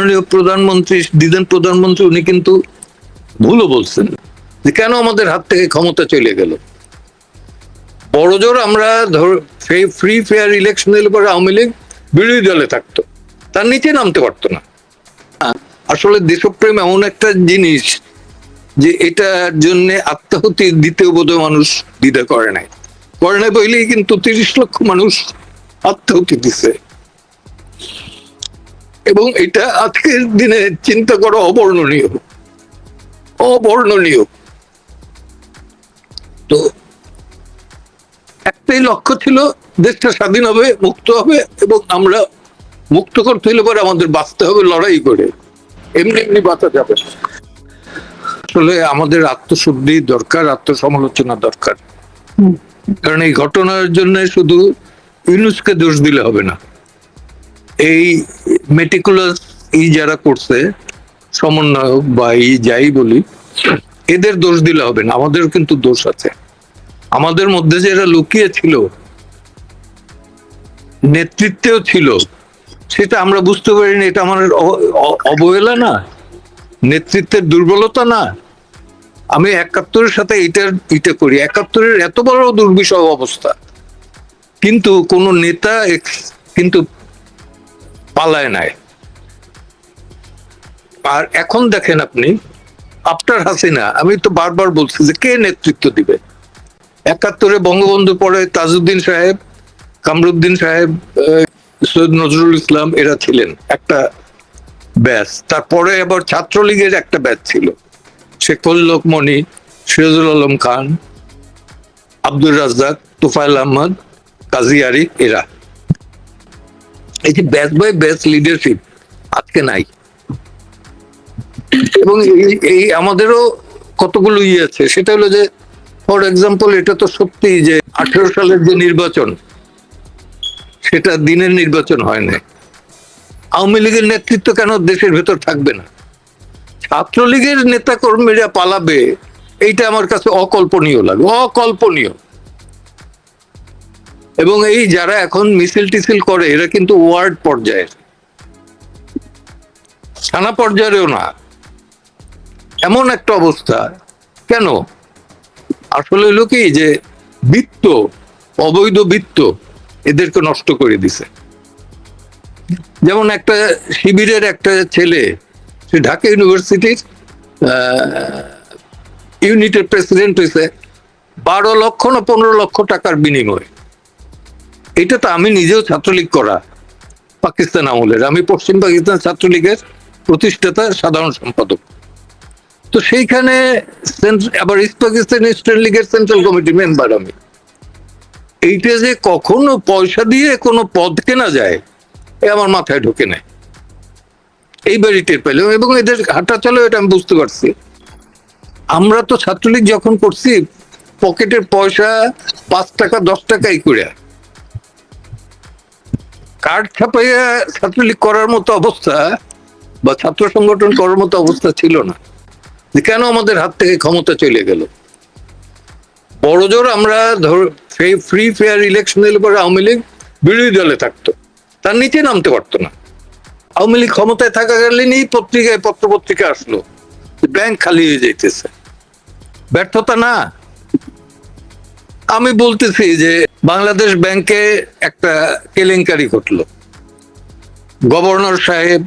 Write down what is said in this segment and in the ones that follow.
মাননীয় প্রধানমন্ত্রী দিদেন প্রধানমন্ত্রী, উনি কিন্তু ভুলও বলছেন। যে কেন আমাদের হাত থেকে ক্ষমতা চলে গেল? বড় জোর আমরা ধর, ফ্রি ফেয়ার ইলেকশন এলে পরে আওয়ামী লীগ বিরোধী দলে থাকতো। তার নিচে নামতে পারতো না। আসলে দেশপ্রেম এমন একটা জিনিস যে এটার জন্য আত্মাহুতি দিতেও বোধহয় মানুষ দ্বিধা করে নাই। করে নাই বইলেই কিন্তু তিরিশ লক্ষ মানুষ আত্মাহুতি দিছে। এবং এটা আজকের দিনে চিন্তা করা অবর্ণনীয়। অবর্ণনীয়। তো একটাই লক্ষ্য ছিল দেশটা স্বাধীন হবে মুক্ত হবে এবং আমরা মুক্ত করতে হলে পরে আমাদের বাঁচতে হবে লড়াই করে। এমনি এমনি বাঁচা যাবে। আসলে আমাদের আত্মশুদ্ধি দরকার আত্মসমালোচনা দরকার। কারণ এই ঘটনার জন্য শুধু ইউনুসকে দোষ দিলে হবে না। এই মেটিকুলাস ই যারা করছে, সমন্বয়ক বা এই যাই বলি, এদের দোষ দিলে হবে না আমাদের কিন্তু দোষ আছে। আমাদের মধ্যে যারা লুকিয়ে ছিল, নেতৃত্বেও ছিল, সেটা আমরা বুঝতে পারিনি, এটা আমার অবহেলা না, নেতৃত্বের দুর্বলতা না। আমি একাত্তরের সাথে এইটার এটা করি, একাত্তরের এত বড় দুর্বিষহ অবস্থা। কিন্তু কোন নেতা কিন্তু পালায় নাই। আর এখন দেখেন আপনি, আফটার হাসিনা, আমি তো বারবার বলছি যে কে নেতৃত্ব দিবে? একাত্তরে বঙ্গবন্ধু পরে তাজউদ্দিন সাহেব, কামরুদ্দিন সাহেব সৈয়দ নজরুল ইসলাম, এরা ছিলেন একটা ব্যাচ। তারপরে আবার ছাত্রলীগের একটা ব্যাচ ছিল। শেখুল লোকমণি সিরাজুল আলম খান, আব্দুর রাজ্জাক তুফাইল আহমদ, কাজী আরিফ, এরা। এই যে ব্যাচ বাই ব্যাচ লিডারশিপ আজকে নাই। এবং এই আমাদেরও কতগুলো ইয়ে আছে, সেটা হলো যে ফর এক্সাম্পল এটা তো সত্যি যে আঠেরো সালের যে নির্বাচন, সেটা দিনের নির্বাচন হয় না আওয়ামী লীগের নেতৃত্ব কেন দেশের ভেতর থাকবে না? ছাত্রলীগের নেতা কর্মীরা পালাবে, এইটা আমার কাছে অকল্পনীয় লাগে, অকল্পনীয়। এবং এই যারা এখন মিছিল টিছিল করে, এরা কিন্তু ওয়ার্ড পর্যায়ের। থানা পর্যায়েরও না। এমন একটা অবস্থা। কেন? আসলে হলো কি যে বৃত্ত, অবৈধ বৃত্ত এদেরকে নষ্ট করে দিছে। যেমন একটা শিবিরের একটা ছেলে, সে ঢাকা ইউনিভার্সিটির ইউনিটের প্রেসিডেন্ট হয়েছে বারো লক্ষ না পনেরো লক্ষ টাকার বিনিময়ে। এটা তো আমি নিজেও ছাত্রলীগ করা পাকিস্তান আমলের। আমি পশ্চিম পাকিস্তান ছাত্রলীগের প্রতিষ্ঠাতা সাধারণ সম্পাদক। তো সেইখানে আবার ইস্ট পাকিস্তান ইস্টার্ন লীগের সেন্ট্রাল কমিটি মেম্বার আমি। এইটা যে কখনো পয়সা দিয়ে কোনো পদ কেনা যায়, এ আমার মাথায় ঢোকে নাই এইবারই টের পেলাম এবং এদের হাঁটা চলো, এটা আমি বুঝতে পারছি। আমরা তো ছাত্রলীগ যখন করছি, পকেটের পয়সা পাঁচ টাকা, দশ টাকাই করে কার্ড ছাপাইয়া ছাত্রলীগ করার মতো অবস্থা বা ছাত্র সংগঠন করার মতো অবস্থা ছিল না। কেন আমাদের হাত থেকে ক্ষমতা চলে গেল? বড় জোর আমরা ফ্রি ফেয়ার ইলেকশন এলে পরে আওয়ামী লীগ বিরোধী দলে থাকতো। তার নিচে নামতে পারতো না। আওয়ামী লীগ ক্ষমতায় থাকাকালীনই পত্রিকায় পত্র পত্রিকা আসলো। ব্যাংক খালি হয়ে যাইতেছে। ব্যর্থতা না। আমি বলতেছি যে বাংলাদেশ ব্যাংকে একটা কেলেঙ্কারি ঘটলো। গভর্নর সাহেব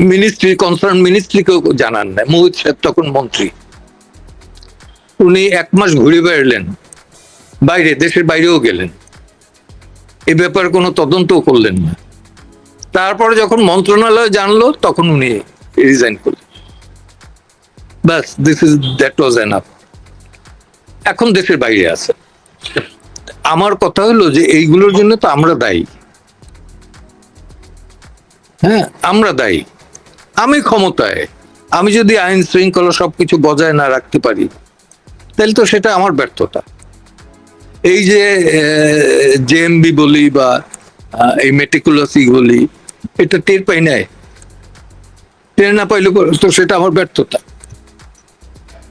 মিনিস্ট্রি কনসার্ন মিনিস্ট্রিকেও জানান না মোহিত সাহেব তখন মন্ত্রী। উনি এক মাস ঘুরে বেড়লেন, বাইরে, দেশের বাইরেও গেলেন। এ ব্যাপারে কোনো তদন্তও করলেন না। তারপরে যখন মন্ত্রণালয় জানলো, তখন উনি রিজাইন করলেন। ব্যাস this is that was enough এখন দেশের বাইরে আছে। আমার কথা হলো যে এইগুলোর জন্য তো আমরা দায়ী। হ্যাঁ আমরা দায়ী। আমি ক্ষমতায়। আমি যদি আইন শৃঙ্খলা সবকিছু বজায় না রাখতে পারি, তাহলে তো সেটা আমার ব্যর্থতা। এই যে জেএমবি বলি বা এই মেটিকুলাসি বলি, এটা টের পাই নাই। টের না পাইলে তো সেটা আমার ব্যর্থতা।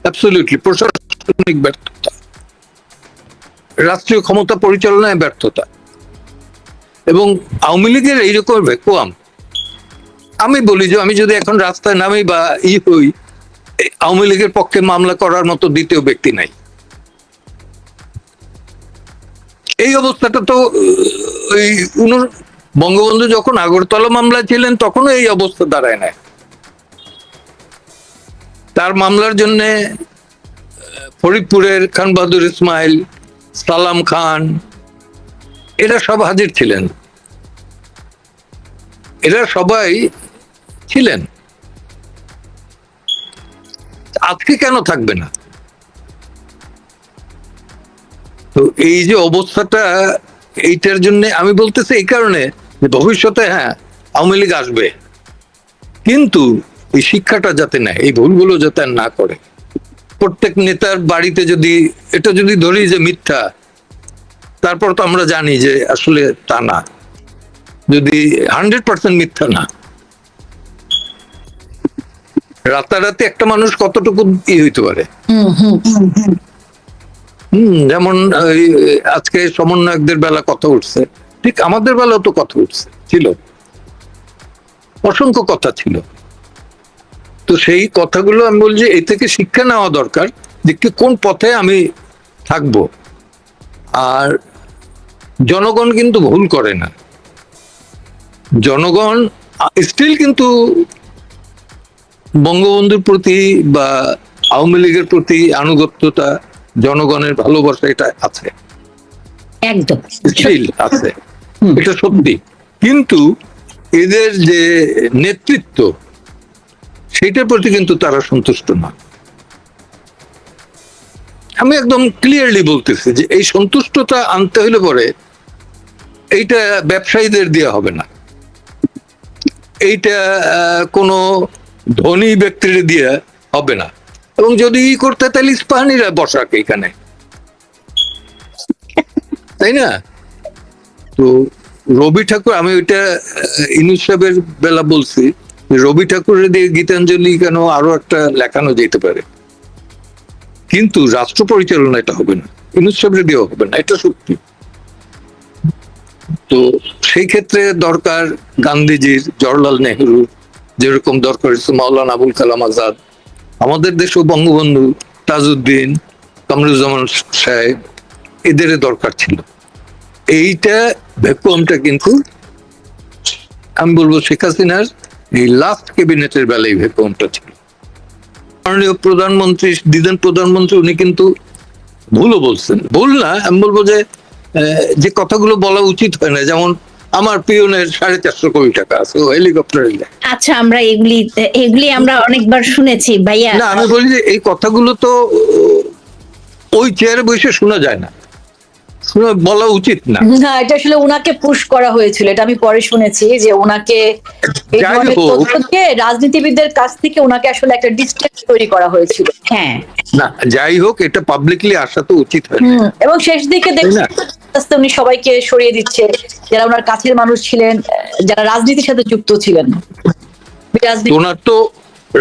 অ্যাবসলিউটলি প্রশাসনিক ব্যর্থতা। রাষ্ট্রীয় ক্ষমতা পরিচালনায় ব্যর্থতা। এবং আওয়ামী লীগের এইরকম ভ্যাকুয়াম আমি বলি যে, আমি যদি এখন রাস্তায় নামি বা ই হই আওয়ামী লীগের পক্ষে মামলা করার মতো দ্বিতীয় ব্যক্তি নাই। এই অবস্থাটা তো ওই বঙ্গবন্ধু যখন আগরতলা মামলায় ছিলেন, তখনও এই অবস্থা দাঁড়ায় না তার মামলার জন্য ফরিদপুরের খান বাহাদুর ইসমাইল সালাম খান। এরা সব হাজির ছিলেন। এরা সবাই ছিলেন। আজকে কেন থাকবে না? তো এই যে অবস্থাটা, এইটার জন্য আমি বলতেছি এই কারণে ভবিষ্যতে হ্যাঁ আওয়ামী লীগ আসবে। কিন্তু এই শিক্ষাটা যাতে নেয়, এই ভুলগুলো যাতে না করে। প্রত্যেক নেতার বাড়িতে যদি এটা যদি ধরি যে মিথ্যা তারপর তো আমরা জানি যে আসলে তা না। যদি হান্ড্রেড পার্সেন্ট মিথ্যা না। রাতারাতি একটা মানুষ কতটুকু ই হইতে পারে? হুম যেমন আজকে সমন্বয়কদের বেলা কথা উঠছে। ঠিক আমাদের বেলাও তো কথা উঠছে ছিল। অসংখ্য কথা ছিল। তো সেই কথাগুলো আমি বলছি এই থেকে শিক্ষা নেওয়া দরকার যে কোন পথে আমি থাকব। আর জনগণ কিন্তু ভুল করে না। জনগণ স্টিল কিন্তু বঙ্গবন্ধুর প্রতি বা আওয়ামী লীগের প্রতি আনুগত্যতা জনগণের ভালোবাসা এটা আছে। একদম। স্টিল আছে। এটা সত্যি। কিন্তু এদের যে নেতৃত্ব সেটার প্রতি কিন্তু তারা সন্তুষ্ট না। আমি একদম ক্লিয়ারলি বলতেছি যে এই সন্তুষ্টতা আনতে হলে পরে এইটা ব্যবসায়ীদের দেওয়া হবে না। এইটা কোনো ধনী ব্যক্তির দিয়ে হবে না। এবং যদি ই করতে তাহলে ইস্পাহানিরা বসাক এখানে তাই না? তো রবি ঠাকুর আমি ওইটা আহ, ইনুস সাহেবের বেলা বলছি রবি ঠাকুরের দিয়ে গীতাঞ্জলি কেন আরও একটা লেখানো যেতে পারে? কিন্তু রাষ্ট্র পরিচালনা এটা হবে না হবে না, এটা সত্যি। তো সেই ক্ষেত্রে দরকার গান্ধীজির যেরকম দরকার মাওলানা আবুল কালাম আজাদ, আমাদের দেশেও বঙ্গবন্ধু তাজউদ্দিন, কামরুজ্জামান সাহেব, এদের দরকার ছিল। এইটা ভ্যাকুয়ামটা কিন্তু, আমি বলব শেখ হাসিনার এই লাস্ট ক্যাবিনেটের বেলায় ভ্যাকুয়ামটা ছিল। মাননীয় প্রধানমন্ত্রী দিদেন প্রধানমন্ত্রী উনি কিন্তু ভুলও বলছেন। ভুল না আমি বলব যে যে কথাগুলো বলা উচিত হয় না যেমন আমার পিয়নের সাড়ে চারশো কোটি টাকা আছে হেলিকপ্টারে আচ্ছা আমরা এগুলি এগুলি আমরা অনেকবার শুনেছি ভাইয়া। না আমি বলি যে এই কথাগুলো তো ওই চেয়ারে বসে শোনা যায় না। বলা উচিত না। না এটা আসলে ওনাকে পুশ করা হয়েছিল এটা আমি পরে শুনেছি যে ওনাকে এই রাজনীতিবিদদের কাছ থেকে ওনাকে আসলে একটা ডিস্টেন্স তৈরি করা হয়েছিল। হ্যাঁ। না যাই হোক এটা পাবলিকলি আসা তো উচিত হয় এবং শেষ দিকে দেখছি না? আস্তে উনি সবাইকে সরিয়ে দিচ্ছে যারা ওনার কাছের মানুষ ছিলেন যারা রাজনীতির সাথে যুক্ত ছিলেন। ওনার তো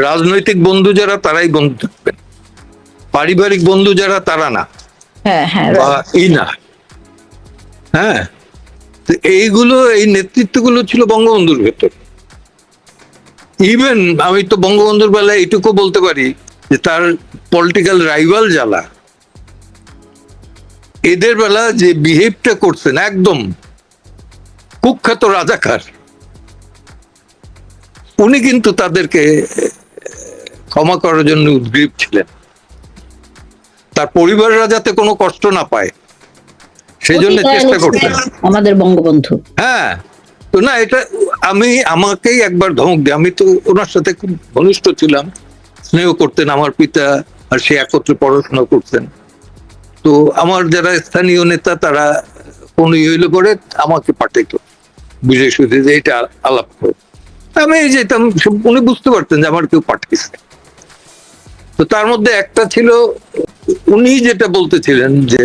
রাজনৈতিক বন্ধু যারা তারাই বন্ধু থাকবেন। পারিবারিক বন্ধু যারা তারা না। হ্যাঁ হ্যাঁ বা ই না। হ্যাঁ। তো এইগুলো, এই নেতৃত্বগুলো ছিল বঙ্গবন্ধুর ভেতর। ইভেন আমি তো বঙ্গবন্ধুর বেলায় এটুকু বলতে পারি যে তার পলিটিক্যাল রাইভাল যারা, এদের বেলা যে বিহেভটা করছেন একদম কুখ্যাত রাজাকার, উনি কিন্তু তাদেরকে ক্ষমা করার জন্য উদ্গ্রীব ছিলেন। তার পরিবাররা যাতে কোনো কষ্ট না পায় সেই জন্য চেষ্টা করতেন আমাদের বঙ্গবন্ধু। হ্যাঁ তো না এটা আমি আমাকেই একবার ধমক দিই। আমি তো ওনার সাথে খুব ঘনিষ্ঠ ছিলাম স্নেহ করতেন আমার পিতা আর সে একত্রে পড়াশোনা করতেন। তো আমার যারা স্থানীয় নেতা তারা কোন ইয়ে হইলে পরে আমাকে পাঠাইতো। বিজয় সুদে যে এটা আলাপ করে। আমি এই যেতাম উনি বুঝতে পারতেন যে আমার কেউ পাঠিয়েছে তো তার মধ্যে একটা ছিল উনি যেটা বলতেছিলেন যে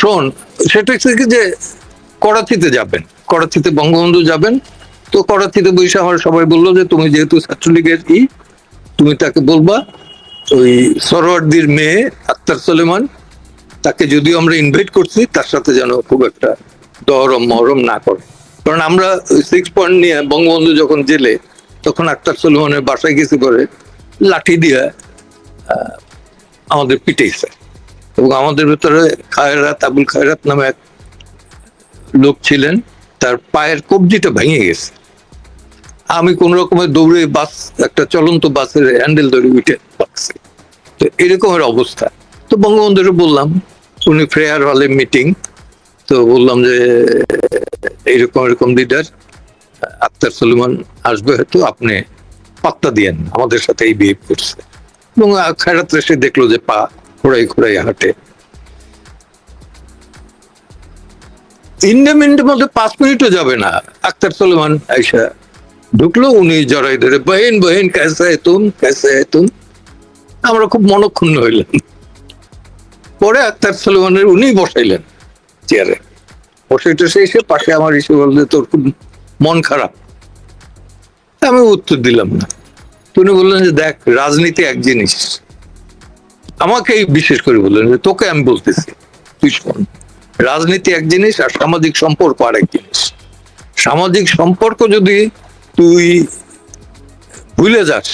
শোন, সেটা হচ্ছে কি যে করাচিতে যাবেন, করাচিতে বঙ্গবন্ধু যাবেন, তো করাচিতে বসে আমার সবাই বলল যে তুমি যেহেতু ছাত্রলীগের ই, তুমি তাকে বলবা, ওই সরোয়ার্দির মেয়ে আক্তার সলেমান, তাকে যদিও আমরা ইনভাইট করছি, তার সাথে যেন খুব একটা দহরম মহরম না করে। কারণ আমরা সিক্স পয়েন্ট নিয়ে বঙ্গবন্ধু যখন জেলে, তখন আক্তার সুলেমানের বাসায় গেছে করে লাঠি দিয়ে আমাদের পিটেছে এবং আমাদের ভেতরে খায়রাত আবুল খায়রাত নামে এক লোক ছিলেন, তার পায়ের কবজিটা ভেঙে গেছে। আমি কোন রকমের দৌড়ে বাস, একটা চলন্ত বাসের হ্যান্ডেল ধরে উঠে তো এরকমের অবস্থা। তো বঙ্গবন্ধুকে বললাম, উনি ফ্রেয়ার হলে মিটিং, তো বললাম যে এইরকম এরকম লিডার, আক্তার সুলেমান আসবে হয়তো, আপনি পাত্তা দিয়েন, আমাদের সাথে এই বিহেভ করছে। এবং খায়রাত এসে দেখল যে পা খোড়াই হাঁটে। ইন্ডে মিনিটের মধ্যে পাঁচ মিনিটও যাবে না। আক্তার আইসা ঢুকলো, উনি জড়াই ধরে, বহেন বহেন তুম তুম? আমরা খুব মনক্ষুণ্ণ হইলাম। পরে আক্তার সুলেমানের উনি বসাইলেন চেয়ারে। বসে টসে এসে পাশে আমার এসে বললে, তোর খুব মন খারাপ। আমি উত্তর দিলাম না। তো উনি বললেন যে, দেখ, রাজনীতি এক জিনিস আমাকেই বিশেষ করে বললেন তোকে আমি বলতেছি, তুই শোন। রাজনীতি এক জিনিস আর সামাজিক সম্পর্ক আরেক জিনিস। সামাজিক সম্পর্ক যদি তুই ভুলে যাস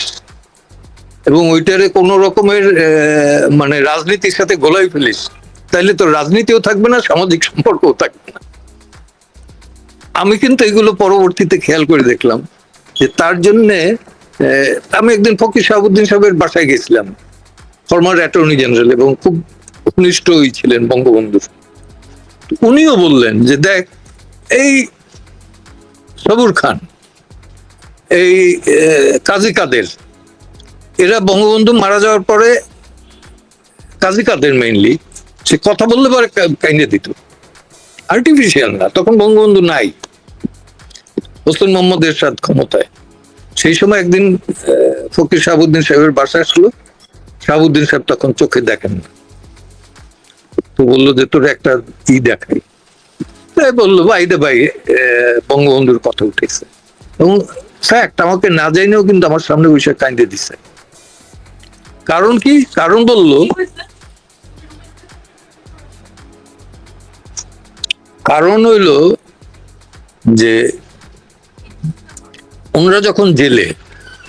এবং ওইটারে কোনো রকমের মানে রাজনীতির সাথে গোলাই ফেলিস তাহলে তো রাজনীতিও থাকবে না, সামাজিক সম্পর্কও থাকবে না। আমি কিন্তু এগুলো পরবর্তীতে খেয়াল করে দেখলাম যে তার জন্যে আমি একদিন ফকির শাহাবুদ্দিন সাহেবের বাসায় গেছিলাম। ফর্মার অ্যাটর্নি জেনারেল এবং খুব ঘনিষ্ঠই ছিলেন বঙ্গবন্ধুর উনিও বললেন যে, দেখ, এই সবুর খান, এই কাজী কাদের, এরা বঙ্গবন্ধু মারা যাওয়ার পরে কাজী কাদের মেইনলি সে কথা বললে পরে কা- কাইন্দে দিত। আর্টিফিশিয়াল না, তখন বঙ্গবন্ধু নাই। হোসেন মোহাম্মদ এরশাদ ক্ষমতায়। সেই সময় একদিন ফকির শাহাবুদ্দিন সাহেবের বাসায় আসলো। শাহাবুদ্দিন সাহেব তখন চোখে দেখেন না। তো বলল যে, তোর একটা ই দেখাই। বলল, ভাই রে ভাই বঙ্গবন্ধুর কথা উঠেছে। এবং ফ্যাক্ট আমাকে না জানিয়েও কিন্তু আমার সামনে বসে কাইন্দে দিছে। কারণ কি? কারণ বলল, কারণ হইল যে, ওনারা যখন জেলে,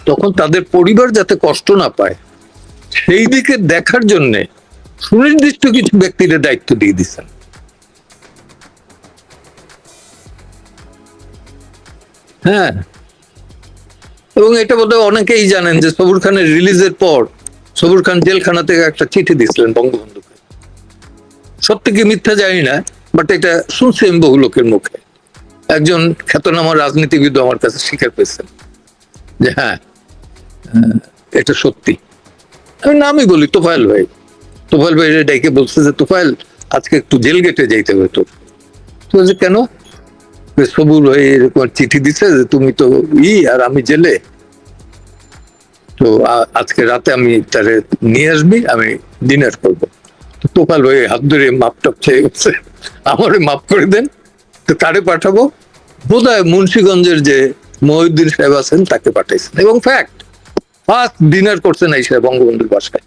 তখন তাদের পরিবার যাতে কষ্ট না পায় সেই দিকে দেখার জন্য সুনির্দিষ্ট কিছু ব্যক্তিদের দায়িত্ব দিয়ে দিচ্ছেন। হ্যাঁ। এবং এটা বোধহয় অনেকেই জানেন যে সবুর খানের রিলিজের পর সবুর খান জেলখানা থেকে একটা চিঠি দিছিলেন বঙ্গবন্ধুকে। সত্যি কি মিথ্যা জানি না বাট এটা শুনছি আমি বহু লোকের মুখে। একজন খ্যাতনামা রাজনীতিবিদ আমার কাছে স্বীকার পেয়েছেন যে হ্যাঁ এটা সত্যি। আমি নামই বলি, তোফায়েল ভাই। তোফায়েল ভাই ডাইকে বলছে যে, তোফায়েল, আজকে একটু জেল গেটে যাইতে হবে তো। বলছে, কেন? সবুর ভাই এরকম চিঠি দিছে যে, তুমি তো ই আর আমি জেলে। তো আজকে রাতে আমি তারে নিয়ে আসবি, আমি ডিনার করব। তোফাল ভাই হাত ধরে মাপ টাপ চেয়ে গেছে আমারে মাফ করে দেন, তো কারে পাঠাবো। বোধ হয় মুন্সীগঞ্জের যে মহিউদ্দিন সাহেব আছেন, তাকে পাঠাইছেন। এবং ফ্যাক্ট ফার্স্ট ডিনার করছেন এই বঙ্গবন্ধুর বাসায়।